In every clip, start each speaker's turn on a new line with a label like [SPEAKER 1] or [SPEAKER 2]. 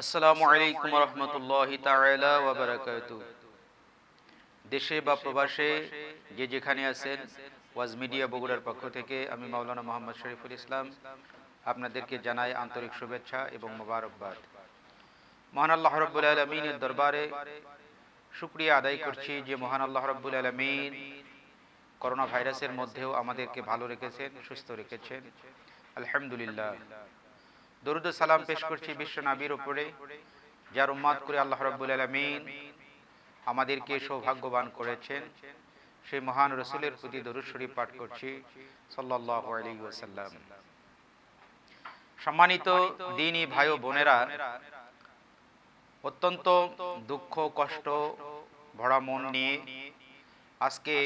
[SPEAKER 1] আসসালামু আলাইকুম রহমতুল্লাহ বারাকাতু দেশে বা প্রবাসে যে যেখানে আছেন, ওয়াজ মিডিয়া বগুড়ার পক্ষ থেকে আমি মাওলানা মোহাম্মদ শরীফুল ইসলাম আপনাদেরকে জানাই আন্তরিক শুভেচ্ছা এবং মোবারকবাদ। মহান আল্লাহ রব্বুল আলমিনের দরবারে শুক্রিয়া আদায় করছি যে মহান আল্লাহ রব্বুল আলমিন করোনা ভাইরাসের মধ্যেও আমাদেরকে ভালো রেখেছেন, সুস্থ রেখেছেন। আলহামদুলিল্লাহ। দরুদ সালাম পেশ করছি বিশ্ব নাবির উপরে, যার উম্মাদ করে আল্লাহ রব্বুল আলমিন আমাদেরকে সৌভাগ্যবান করেছেন। সেই মহান রসুলের প্রতি দরুদ শরীফ পাঠ করছি সাল্লাহ সম্মানিত দিনী ভাই বোনেরা, অত্যন্ত দুঃখ, কষ্ট, ভরা মন নিয়ে আজকে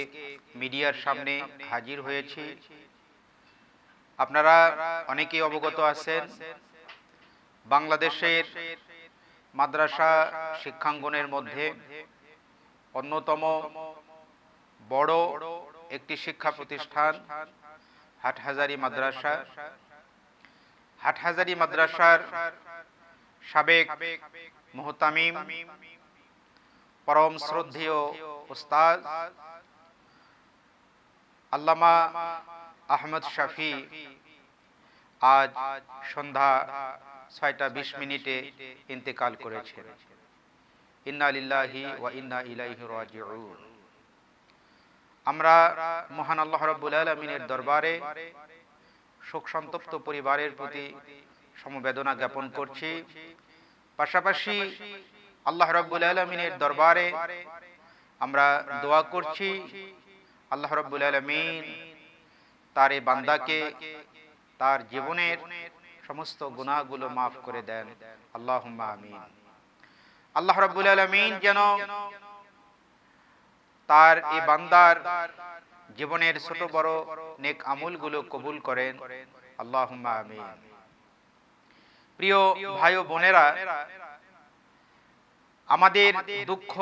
[SPEAKER 1] মিডিয়ার সামনে হাজির হয়েছি। আপনারা অনেকেই অবগত আছেন, বাংলাদেশের মাদ্রাসা শিক্ষাঙ্গনের মধ্যে অন্যতম বড় একটি শিক্ষা প্রতিষ্ঠান, হাটহাজারি মাদ্রাসা। হাটহাজারি মাদ্রাসার সাবেক মোহতামিম, পরম শ্রদ্ধেয় ওস্তাদ, আল্লামা আহমদ শাফি আজ সন্ধ্যা ছয়টা বিশ মিনিটে ইন্তেকাল করেছেন। ইন্না লিল্লাহি ওয়া ইন্না ইলাইহি রাজিউন। আমরা মহান আল্লাহ রাব্বুল আলামিনের দরবারে শোক সন্তপ্ত পরিবারের প্রতি সমবেদনা জ্ঞাপন করছি। পাশাপাশি আল্লাহ রাব্বুল আলামিনের দরবারে আমরা দোয়া করছি। আল্লাহ রাব্বুল আলামিন তার এই বান্দাকে তার জীবনের সমস্ত গুনাহগুলো মাফ করে দেন। আল্লাহ আমিন। আল্লাহ রাব্বুল আলামিন যেন তার এই বান্দার জীবনের ছোট বড় নেক আমলগুলো কবুল করেন। আল্লাহ আমিন। প্রিয় ভাই ও বোনেরা আমাদের দুঃখ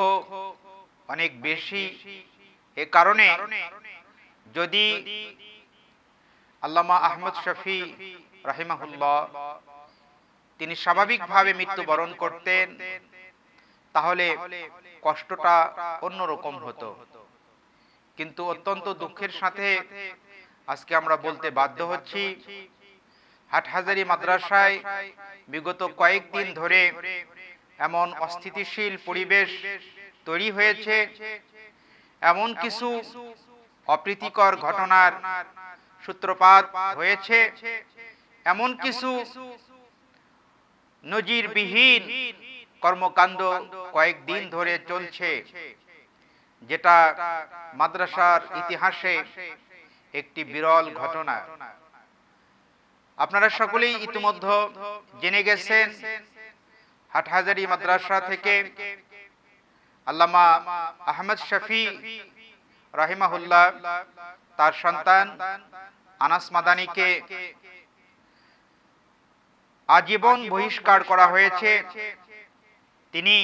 [SPEAKER 1] অনেক বেশি এ কারণে যদি আল্লামা আহমদ শফি রাহিমাহুল্লাহ, তিনি স্বাভাবিকভাবে মৃত্যুবরণ করতেন, তাহলে কষ্টটা অন্যরকম হতো। কিন্তু অত্যন্ত দুঃখের সাথে আজকে আমরা বলতে বাধ্য হচ্ছি, হাটহাজারি মাদ্রাসায় বিগত কয়েকদিন ধরে এমন অস্থিতিশীল পরিবেশ তৈরি হয়েছে, এমন কিছু অপ্রীতিকর ঘটনার সূত্রপাত হয়েছে। এমন কিছু নজিরবিহীন কর্মকাণ্ড কয়েকদিন ধরে চলছে, যেটা মাদ্রাসার ইতিহাসে একটি বিরল ঘটনা। আপনারা সকলেই ইতিমধ্যে জেনে গেছেন, হাটহাজারি মাদ্রাসা থেকে আল্লামা আহমদ শফি রাহিমাহুল্লাহ তার সন্তান আনাস মাদানিকে আজীবন বহিষ্কার করা হয়েছে। তিনি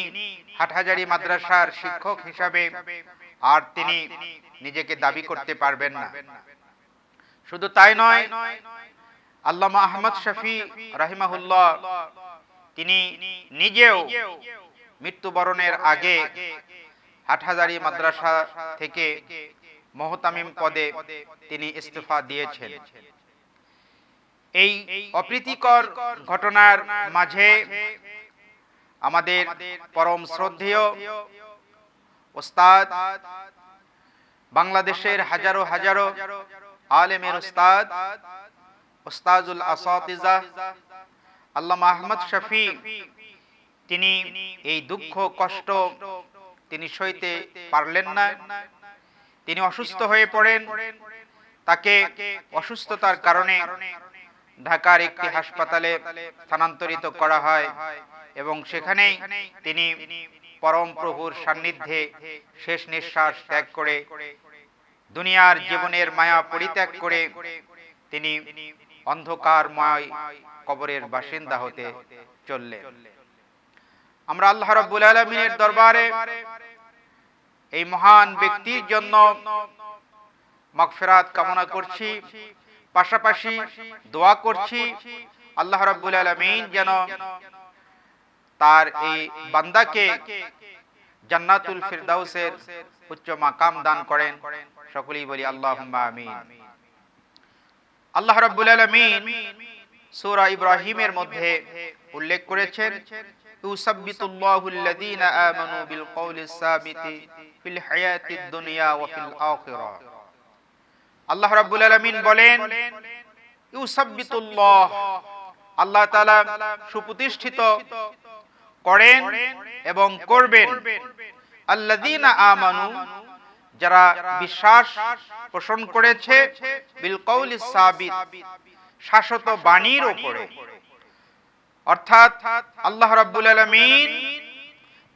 [SPEAKER 1] হাটহাজারি মাদ্রাসার শিক্ষক হিসাবে আর তিনি নিজেকে দাবি করতে পারবেন না। শুধু তাই নয়, আল্লামা আহমদ শফি রাহিমাহুল্লাহ তিনি নিজেও মৃত্যুবরণের আগে হাটহাজারি মাদ্রাসা থেকে মহতামিম পদে তিনি ইস্তফা দিয়েছেন। এই অপ্রীতিকর ঘটনার মাঝে আমাদের পরম শ্রদ্ধেয় ওস্তাদ, বাংলাদেশের হাজারো হাজারো আলেমের ওস্তাদ ওস্তাজুল আসাতিজা, আল্লামা আহমদ শফি, তিনি এই দুঃখ, কষ্ট তিনি সইতে পারলেন না। তিনি অসুস্থ হয়ে পড়েন। তাকে অসুস্থতার কারণে ঢাকার একটি হাসপাতালে স্থানান্তরিত করা হয় এবং সেখানেই তিনি পরম প্রভুর সান্নিধ্যে শেষ নিঃশ্বাস ত্যাগ করে দুনিয়ার জীবনের মায়া পরিত্যাগ করে তিনি অন্ধকারময় কবরের বাসিন্দা হতে চললেন। আমরা আল্লাহ রাব্বুল আলমিনের দরবারে এই মহান ব্যক্তির জন্য মাগফিরাত কামনা করছি। পাশাপাশি দোয়া করছি। আল্লাহ রাব্বুল আলামিন যেন তার এই বান্দাকে জান্নাতুল ফিরদাউসের উচ্চ মাকাম দান করেন। সকলেই বলি আল্লাহুম্মা আমিন। আল্লাহ রাব্বুল আলামিন সূরা ইব্রাহিমের মধ্যে উল্লেখ করেছেন। ইউসাব্বিতুল্লাহু আল্লাযীনা আমানু বিল কওলিস সাবিতি ফিল হায়াতিদ দুনিয়া ওয়া ফিল আল্লাহ রাব্বুল আলামিন বলেন, ইউসাব্বিতুল্লাহ আল্লাহ তাআলা সুপ্রতিষ্ঠিত করেন এবং করবেন। আল্লাযীনা আমানু, যারা বিশ্বাস পোষণ করেছে, বিল কওলিস সাবিত, শাশ্বত বাণীর উপরে। অর্থাৎ আল্লাহ রাব্বুল আলামিন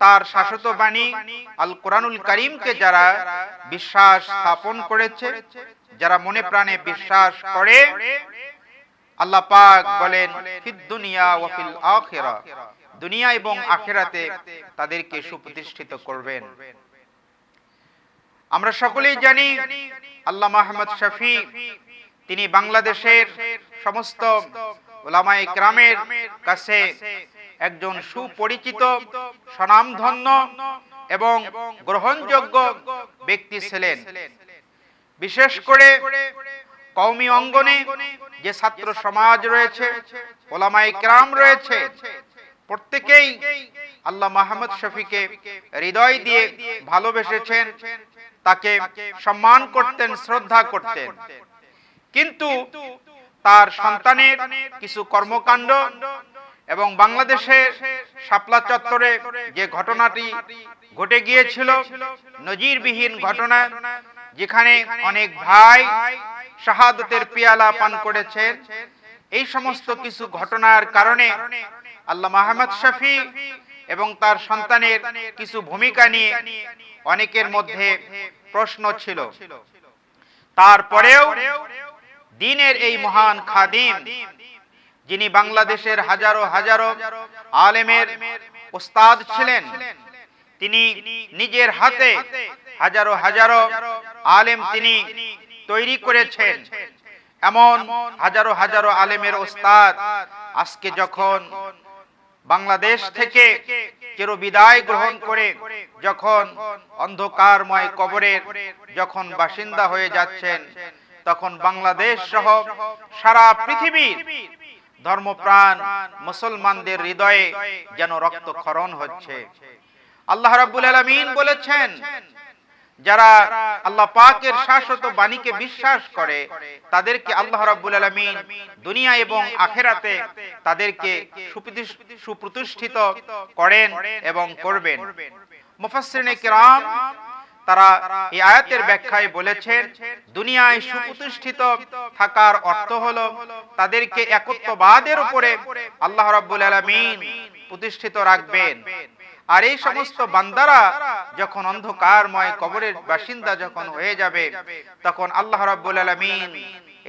[SPEAKER 1] তার শাশ্বত বাণী আল কোরআনুল করিমকে যারা বিশ্বাস স্থাপন করেছে, যারা মনে প্রাণে বিশ্বাস করে, আল্লাহ পাক বলেন, ফিদ দুনিয়া ওয়া ফিল আখিরা, দুনিয়া এবং আখিরাতে তাদেরকে সুপ্রতিষ্ঠিত করবেন। আমরা সকলেই জানি, আল্লাহ মাহমদ শফি, তিনি বাংলাদেশের সমস্ত ওলামায়ে গ্রামের কাছে একজন সুপরিচিত, স্বনামধন্য এবং গ্রহণযোগ্য ব্যক্তি ছিলেন। বিশেষ করে কওমি অঙ্গনে যে ছাত্র সমাজ রয়েছে ওলামায়ে গ্রাম রয়েছে, প্রত্যেকেই আল্লাহ মাহমদ শফিকে হৃদয় দিয়ে ভালোবেসেছেন, তাকে সম্মান করতেন, শ্রদ্ধা করতেন। কিন্তু তার সন্তানের কিছু কর্মকাণ্ড এবং বাংলাদেশের শাপলা চত্বরে যে ঘটনাটি ঘটে গিয়েছিল, নজিরবিহীন ঘটনা, যেখানে অনেক ভাই শাহাদতের পিয়ালা পান করেছেন, এই সমস্ত কিছু ঘটনার কারণে আল্লাহ মাহমদ শফি এবং তার সন্তানের কিছু ভূমিকা নিয়ে অনেকের মধ্যে প্রশ্ন ছিল। তারপরেও দিনের এই মহান খাদিম, যিনি বাংলাদেশের হাজারো হাজারো আলেমের ওস্তাদ ছিলেন, তিনি নিজের হাতে হাজারো হাজারো আলেম তিনি তৈরি করেছেন। এমন হাজারো হাজারো আলেমের ওস্তাদ আজকে যখন বাংলাদেশ থেকে চির বিদায় গ্রহণ করে, যখন অন্ধকারময় কবরের যখন বাসিন্দা হয়ে যাচ্ছেন তখন বাংলাদেশ সহ সারা পৃথিবীর ধর্মপ্রাণ মুসলমানদের হৃদয়ে যেন রক্তক্ষরণ হচ্ছে। আল্লাহ রাব্বুল আলামিন বলেছেন, যারা আল্লাহ পাকের শাশ্বত বাণীকে বিশ্বাস করে, তাদেরকে আল্লাহ রাব্বুল আলামিন দুনিয়া এবং আখেরাতে তাদেরকে সুপ্রতিষ্ঠিত করেন এবং করবেন। মুফাসসিরিনে কিরাম তারা এই আয়াতের ব্যাখ্যায় বলেছেন, দুনিয়ায় সুপ্রতিষ্ঠিত থাকার অর্থ হলো তাদেরকে একত্ববাদের উপরে আল্লাহ রাব্বুল আলামিন প্রতিষ্ঠিত রাখবেন। আর এই সমস্ত বান্দারা যখন অন্ধকারময় কবরের বাসিন্দা যখন হয়ে যাবে, তখন আল্লাহ রাব্বুল আলামিন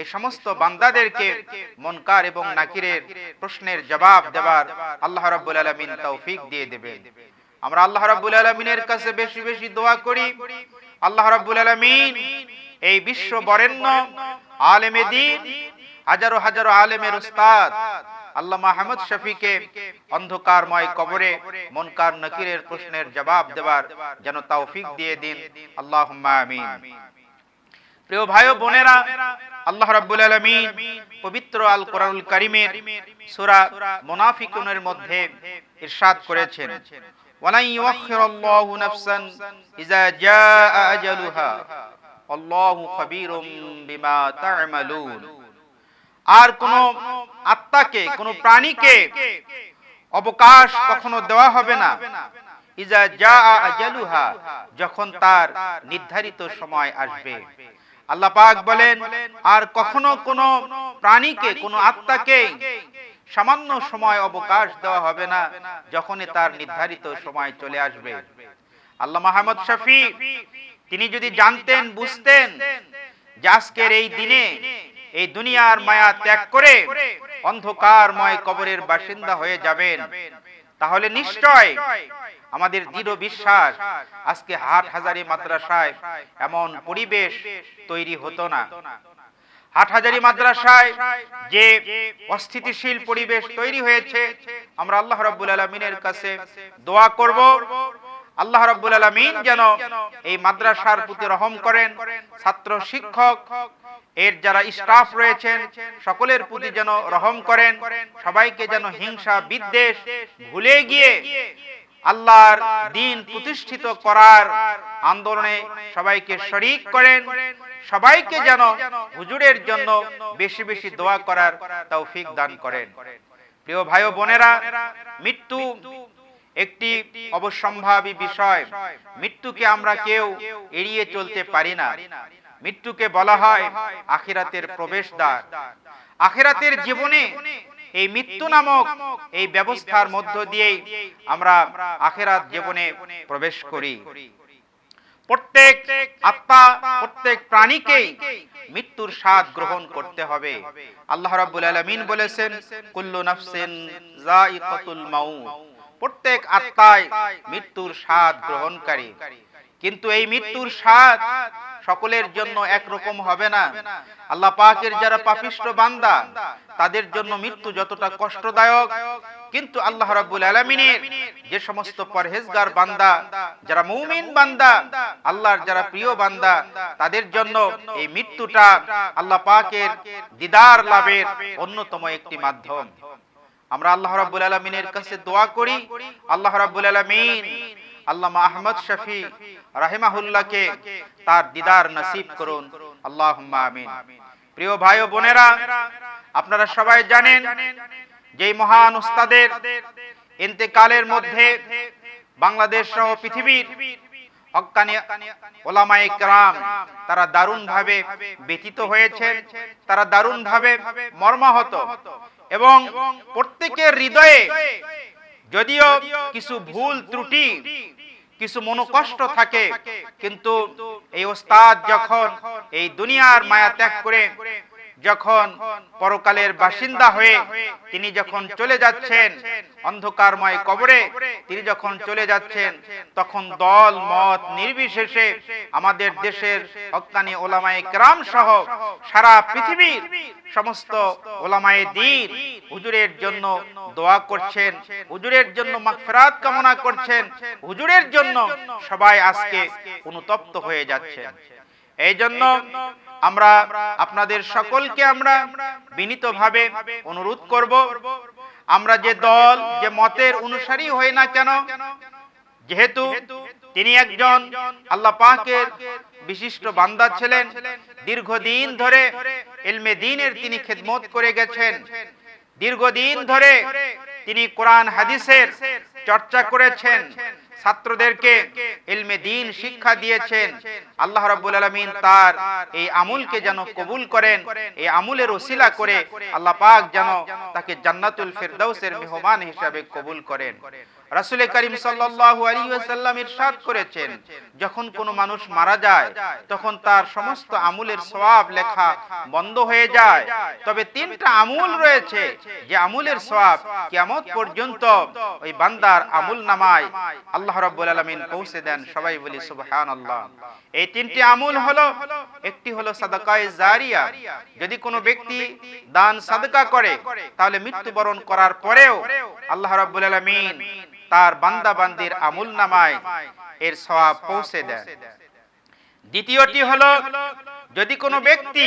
[SPEAKER 1] এই সমস্ত বান্দাদেরকে মনকার এবং নাকিরের প্রশ্নের জবাব দেবার আল্লাহ রাব্বুল আলামিন তৌফিক দিয়ে দেবেন। আমরা আল্লাহ রাব্বুল আলামিনের কাছে বেশি বেশি দোয়া করি। আল্লাহ রাব্বুল আলামিন এই বিশ্ব বরেণ্য আলেমে দিন, হাজারো হাজারো আলেমের উস্তাদ আল্লাহ মাহমুদ শফিকে অন্ধকারময় কবরে মনকার নকিরের প্রশ্নের জবাব দেবার যেন তৌফিক দিয়ে দিন। আল্লাহ আমিন। প্রিয় ভাই ও বোনেরা, আল্লাহ রাব্বুল আলামিন পবিত্র আল কোরআনুল কারীমের সূরা মুনাফিকুনের মধ্যে ইরশাদ করেছেন। ওয়ালাই ইউখিরুল্লাহু নাফসান ইজা জাআ আজালুহা। আল্লাহু খাবীরুম বিমা তা'মালুন। আর কোন আত্মাকে, কোন প্রাণীকে অবকাশ কখনো দেওয়া হবে না। ইজা যা আজালুহা, যখন তার নির্ধারিত সময় আসবে। আল্লাহ পাক বলেন, আর কখনো কোন প্রাণীকে, কোন আত্মাকে সামান্য সময় অবকাশ দেওয়া হবে না যখনই তার নির্ধারিত সময় চলে আসবে। আল্লাহ মাহমদ শফি, তিনি যদি জানতেন, বুঝতেন যে এই দিনে এই দুনিয়ার মায়া ত্যাগ করে অন্ধকারময় কবরের বাসিন্দা হয়ে যাবেন, তাহলে নিশ্চয় আমাদের দৃঢ় বিশ্বাস আজকে হাট হাজারি মাদ্রাসায় এমন পরিবেশ তৈরি হতো না। হাটহাজারি মাদ্রাসায় যে অস্থিতিশীল পরিবেশ তৈরি হয়েছে, আমরা আল্লাহ রাব্বুল আলমিনের কাছে দোয়া করব। আল্লাহ রাব্বুল আলমিন যেন এই মাদ্রাসার প্রতি রহম করেন, ছাত্র শিক্ষক, এর যারা স্টাফ রয়েছেন, সকলের প্রতি যেন রহম করেন, সবাইকে যেন হিংসা বিদ্বেষ ভুলে গিয়ে আল্লাহর দিন প্রতিষ্ঠিত করার আন্দোলনে সবাইকে শরিক করেন। সবাইকে যেন হুজুরের জন্য বেশি বেশি দোয়া করার তৌফিক দান করেন। প্রিয় ভাই বোনেরা, মৃত্যু একটি অবসম্ভাবী বিষয়। মৃত্যুকে আমরা কেউ এড়িয়ে চলতে পারি না। মৃত্যুকে বলা হয় আখিরাতের প্রবেশদ্বার। আখিরাতের জীবনে এই মৃত্যু নামক এই ব্যবস্থার মধ্য দিয়েই আমরা আখেরাত জীবনে প্রবেশ করি। প্রত্যেক আত্মা, প্রত্যেক প্রাণীকেই মৃত্যুর স্বাদ গ্রহণ করতে হবে। আল্লাহ রাব্বুল আলামিন বলেছেন, কুল্লু নাফসিন যায়িকাতুল মাউত। প্রত্যেক আত্মায় মৃত্যুর স্বাদ গ্রহণকারী। কিন্তু এই মৃত্যুর স্বাদ সকলের জন্য একরকম হবে না। আল্লাহ পাকের যারা পাপিষ্ট বান্দা তাদের জন্য মৃত্যু যতটা কষ্টদায়ক। কিন্তু আল্লাহ রাব্বুল আলামিনের যে সমস্ত পরহেজগার বান্দা যারা মুমিন বান্দা আল্লাহর যারা প্রিয় বান্দা তাদের জন্য এই মৃত্যুটা আল্লাহ পাকের দিদার লাভের অন্যতম একটি মাধ্যম। আমরা আল্লাহ রাব্বুল আলামিনের কাছে দোয়া করি। আল্লাহ রাব্বুল আলামিন আল্লামা আহমদ শফি রাহিমাহুল্লাহকে তার দিদার নসিব করুন। আল্লাহুম্মা আমিন। প্রিয় ভাই ও বোনেরা, আপনারা সবাই জানেন যে মহান উস্তাদের ইন্তেকালের মধ্যে বাংলাদেশ সহ পৃথিবীর ওলামায়ে কেরাম তারা দারুণ ভাবে ব্যতীত হয়েছেন, তারা দারুণ ভাবে মর্মাহত এবং প্রত্যেকের হৃদয়ে যদিও কিছু ভুল ত্রুটি, কিছু মনোকষ্ট থাকে, কিন্তু এই ওস্তাদ যখন এই দুনিয়ার মায়া ত্যাগ করে যখন পরকালের বাসিন্দা হয়ে তিনি যখন চলে যাচ্ছেন, অন্ধকারময় কবরে, তিনি যখন চলে যাচ্ছেন, তখন দল, মত নির্বিশেষে আমাদের দেশের হক্কানি ওলামায়ে কেরাম সহ সারা পৃথিবীর সমস্ত ওলামায় দিন হুজুরের জন্য দোয়া করছেন, হুজুরের জন্য মাগফিরাত কামনা করছেন, হুজুরের জন্য সবাই আজকে অনুতপ্ত হয়ে যাচ্ছেন। এই জন্য আমরা আপনাদের সকলকে আমরা বিনীতভাবে অনুরোধ করব, আমরা যে দল, যে মতের অনুসারী হই না কেন, যেহেতু তিনি একজন আল্লাহ পাকের বিশিষ্ট বান্দা ছিলেন, দীর্ঘদিন ধরে এলমে দিনের তিনি খেদমত করে গেছেন, দীর্ঘদিন ধরে তিনি কোরআন হাদিসের চর্চা করেছেন ছাত্রদেরকে ইলমে দিন শিক্ষা দিয়েছেন। আল্লাহ রাব্বুল আলামিন তার এই আমুলকে যেন কবুল করেন, এই আমুলের ওসিলা করে আল্লাহ পাক যেন তাকে জান্নাতুল ফেরদাউসের মেহমান হিসাবে কবুল করেন। রাসূল করিম ওয়াসাল্লাম ইরশাদ করেছেন, যখন কোনো মানুষ মারা যায়, তখন তার সমস্ত আমুলের সওয়াব লেখা বন্ধ হয়ে যায়। তবে তিনটা আমুল রয়েছে, যে আমুলের সওয়াব কেমন পর্যন্ত ওই বান্দার আমুল নামায় আল্লাহ রাব্বুল আলামিন পৌঁছে দেন। সবাই বলি সুবহানাল্লাহ। এই তিনটি আমুল হলো একটি হলো সাদাকায় জারিয়া। যদি কোনো ব্যক্তি দান সাদকা করে, তাহলে মৃত্যুবরণ করার পরেও আল্লাহ রাব্বুল আলামিন তার বান্দা বান্দির আমুল নামায় এর সওয়াব পৌঁছে দেয় দ্বিতীয়টি হলো, যদি কোনো ব্যক্তি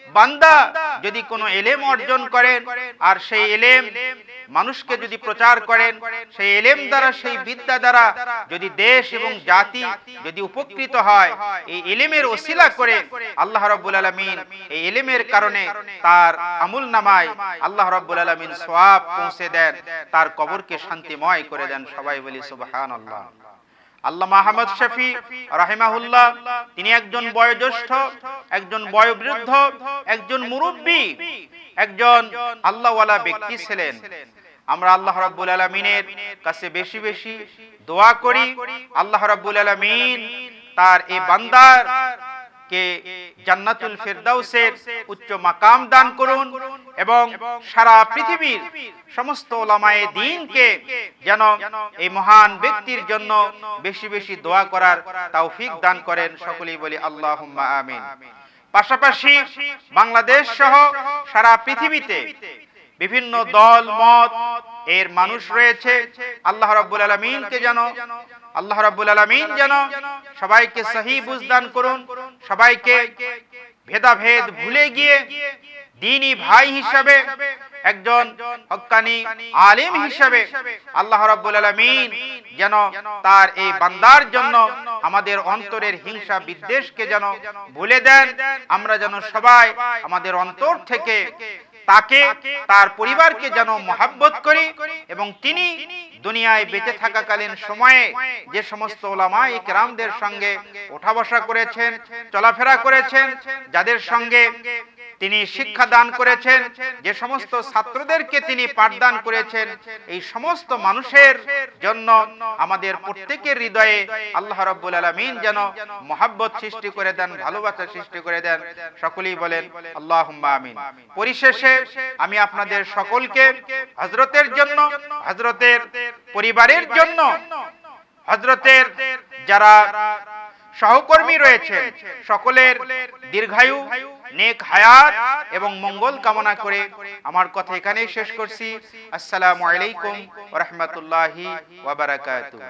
[SPEAKER 1] বান্দা যদি কোনো এলেম অর্জন করেন, আর সেই এলেম মানুষকে যদি প্রচার করেন, সেই এলেম দ্বারা, সেই বিদ্যা দ্বারা যদি দেশ এবং জাতি যদি উপকৃত হয়, এই এলেমের ওসিলা করে আল্লাহ রাব্বুল আলামিন এই এলেমের কারণে তার আমুল নামায় আল্লাহ রাব্বুল আলামিন সওয়াব পৌঁছে দেন, তার কবরকে শান্তিময় করে দেন সবাই বলি সুবহানাল্লাহ। আল্লাহ মাহমদ শফি রাহিমাহুল্লাহ, তিনি একজন বয়োজ্যেষ্ঠ, একজন বয়োবৃদ্ধ, একজন মুরব্বী, একজন আল্লাহওয়ালা ব্যক্তি ছিলেন। আমরা আল্লাহ রাব্বুল আলমিনের কাছে বেশি বেশি দোয়া করি। আল্লাহ রাব্বুল আলমিন তার এই বান্দার কে জান্নাতুল ফেরদাউসের উচ্চ মাকাম দান করুন এবং সারা পৃথিবীর সমস্ত ওলামায়ে দিনকে যেন এই মহান ব্যক্তির জন্য বেশি বেশি দোয়া করার তৌফিক দান করেন সকলেই বলি আল্লাহুম্মা আমিন। পাশাপাশি বাংলাদেশ সহ সারা পৃথিবীতে বিভিন্ন দল, মত, এর মানুষ রয়েছে। আল্লাহ রাব্বুল আলামিনকে যেন আল্লাহ রাব্বুল আলামিন যেন সবাইকে সহি বুঝদান করুন। সবাইকে ভেদাভেদ ভুলে গিয়ে দিনী ভাই হিসাবে, একজন হক্কানি আলিম হিসাবে আল্লাহ রাব্বুল আলামিন যেন তার এই বান্দার জন্য আমাদের অন্তরের হিংসা বিদ্বেষকে যেন ভুলে দেন। আমরা যেন সবাই আমাদের অন্তর থেকে তাকে তার পরিবারকে যেন মহাব্বত করি এবং তিনি দুনিয়ায় বেঁচে থাকাকালীন সময়ে যে সমস্ত ওলামা ইকরামদের সঙ্গে ওঠা বসা করেছেন চলাফেরা করেছেন যাদের সঙ্গে তিনি শিক্ষা দান করেছেন যে সমস্ত ছাত্রদেরকে তিনি পাঠদান করেছেন এই সমস্ত মানুষের জন্য আমাদের প্রত্যেকের হৃদয়ে আল্লাহ রাব্বুল আলামিন যেন মহাব্বত সৃষ্টি করে দেন ভালোবাসা সৃষ্টি করে দেন। সকলেই বলেন আল্লাহ আমিন। পরিশেষে আমি আপনাদের সকলকে হজরতের জন্য হজরতের পরিবারের জন্য হজরতের যারা সহকর্মী রয়েছেন। সকলের দীর্ঘায়ু নেক হায়াত এবং মঙ্গল কামনা করে আমার কথা এখানেই শেষ করছি। আসসালামু আলাইকুম ওয়া রাহমাতুল্লাহি